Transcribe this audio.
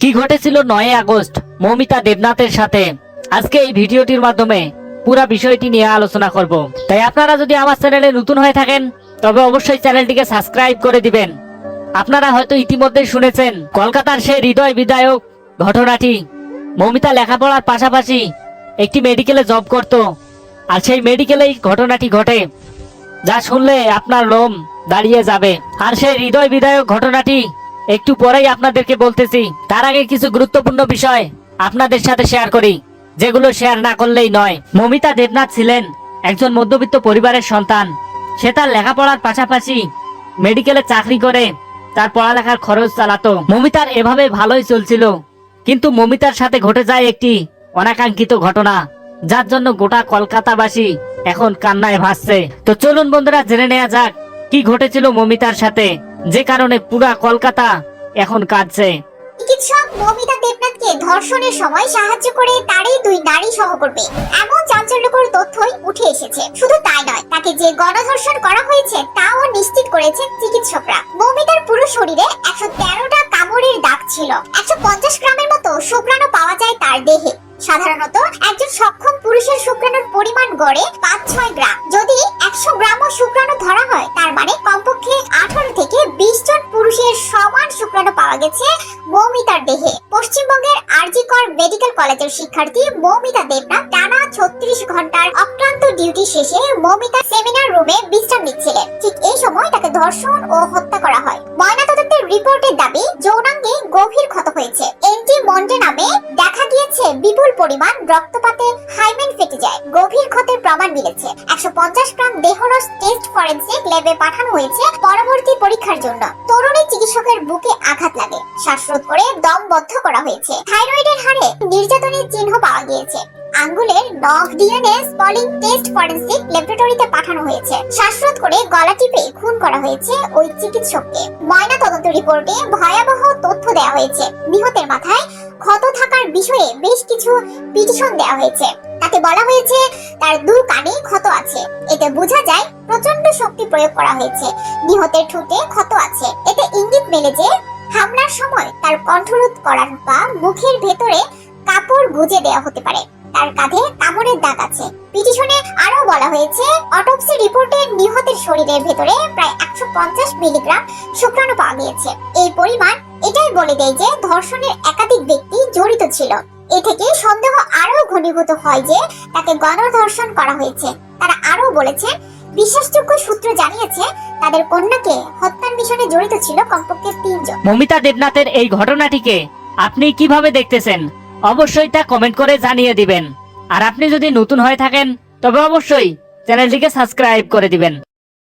কি ঘটেছিল নয় আগস্ট? মৌমিতা দেবনাথের সাথে। আজকে এই ভিডিওটির মাধ্যমে পুরো বিষয়টি নিয়ে আলোচনা করব। তাই আপনারা যদি আমার চ্যানেলে নতুন হয়ে থাকেন, তবে অবশ্যই চ্যানেলটিকে সাবস্ক্রাইব করে দিবেন। আপনারা হয়তো ইতিমধ্যে শুনেছেন, কলকাতার সেই হৃদয় বিধায়ক ঘটনাটি। মৌমিতা লেখাপড়ার পাশাপাশি একটি মেডিকেলে জব করত। আর সেই মেডিকেলেই ঘটনাটি ঘটে। যা শুনলে আপনার লোম দাঁড়িয়ে যাবে। আর সেই হৃদয় বিধায়ক ঘটনাটি একটু পরেই আপনাদেরকে বলতেছি, তার আগে কিছু গুরুত্বপূর্ণ বিষয় আপনাদের সাথে শেয়ার করি, যেগুলো শেয়ার না করলেই নয়। মমিতা দেবনাথ ছিলেন একজন মধ্যবিত্ত পরিবারের সন্তান। সে তার লেখাপড়ার পাশাপাশি মেডিকেলে চাকরি করে, তার পড়ালেখার খরচ চালাতো। মমিতার এভাবে ভালোই চলছিল, কিন্তু মমিতার সাথে ঘটে যায় একটি অনাকাঙ্ক্ষিত ঘটনা, যার জন্য গোটা কলকাতাবাসী এখন কান্নায় ভাসছে। তো চলুন বন্ধুরা, জেনে নেওয়া যাক, কি ঘটেছিল মমিতার সাথে। যে কারণে পুরা কলকাতা এখন কাঁদছে। চিকিৎসক দেবনাথকে ধর্ষণের সময় সাহায্য করে তারই দুই নারী সহকর্মী এমন চাঞ্চল্যকর তথ্যই উঠে এসেছে। শুধু তাই নয়, তাকে যে গণধর্ষণ করা হয়েছে তাও নিশ্চিত চিকিৎসকরা। পুরো শরীরে একশো তেরোটা কামড়ের দাগ ছিল। একশো পঞ্চাশ গ্রামের মতো শুক্রাণু পাওয়া যায় তার দেহে। সাধারণত একজন সক্ষম পুরুষের শুক্রাণুর পরিমাণ গড়ে পাঁচ ছয় গ্রাম। যদি একশো গ্রামও শুক্রাণু ধরা হয়, তার মানে কমপক্ষে আঠারো বিশ জন পুরুষের সমান শুক্রাণু পাওয়া গেছে মৌমিতার দেহে। পশ্চিমবঙ্গের আরজিকর মেডিকেল কলেজের শিক্ষার্থী মৌমিতা দেবনাথ টানা ছত্রিশ ঘণ্টার অক্লান্ত ডিউটি শেষে মৌমিতা সেমিনার রুমে বিশ্রাম নিচ্ছিলেন। ঠিক এই সময় তাকে ধর্ষণ ও হত্যা করা হয়। ময়নাতদন্তের রিপোর্টের দাবি যৌনাঙ্গে গভীর ক্ষত হয়েছে। এন্টি মন্ডে নামে দেখা বিপুল পরিমাণ রক্তপাতে হাইমেন ফেটে যায়। গভীর ক্ষতের প্রমাণ মিলেছে। একশো পঞ্চাশ গ্রাম দেহরস টেস্ট ফরেন্সিক ল্যাবে পাঠানো হয়েছে পরবর্তী পরীক্ষার জন্য। তরুণী চিকিৎসকের বুকে আঘাত লাগে। শ্বাসরোধ করে দম বদ্ধ করা হয়েছে। থাইরয়েডের হারে নির্যাতনের চিহ্ন পাওয়া গিয়েছে। আঙ্গুলের নখ ডিএনএ স্পলিং টেস্ট ফরেন্সিক ল্যাবরেটরিতে পাঠানো হয়েছে। শ্বাসরোধ করে গলা টিপে খুন করা হয়েছে ওই চিকিৎসককে। ময়না তদন্ত রিপোর্টে ভয়াবহ তথ্য দেওয়া হয়েছে। নিহতের মাথায় ক্ষত থাকার বিষয়ে বেশ কিছু পিটিশন দেওয়া হয়েছে। তাতে বলা হয়েছে, তার দু কানে ক্ষত আছে। এতে বোঝা যায় প্রচণ্ড শক্তি প্রয়োগ করা হয়েছে। নিহতের ঠোঁটে ক্ষত আছে। এতে ইঙ্গিত মেলে যে, হামলার সময় তার কণ্ঠরোধ করার বা মুখের ভেতরে কাপড় গুজে দেওয়া হতে পারে। তার কাঁধে কামড়ের দাগ আছে। পিটিশনে আরও বলা হয়েছে, অটোপসি রিপোর্টে নিহতের শরীরের ভেতরে প্রায় একশো পঞ্চাশ মিলিগ্রাম শুক্রাণু পাওয়া গিয়েছে। এই পরিমাণ এটাই বলে দেয় যে, ধর্ষণের একাধিক ব্যক্তি জড়িত ছিল। এ থেকে সন্দেহ আরও ঘনীভূত হয় যে তাকে গণধর্ষণ করা হয়েছে। তারা আরও বলেছে, বিশ্বাসযোগ্য সূত্র জানিয়েছে তাদের কন্যাকে হত্যার মিশনে জড়িত ছিল কমপক্ষে তিনজন। মমিতা দেবনাথের এই ঘটনাটিকে আপনি কীভাবে দেখতেছেন? অবশ্যই তা কমেন্ট করে জানিয়ে দিবেন। আর আপনি যদি নতুন হয়ে থাকেন, তবে অবশ্যই চ্যানেলটিকে সাবস্ক্রাইব করে দিবেন।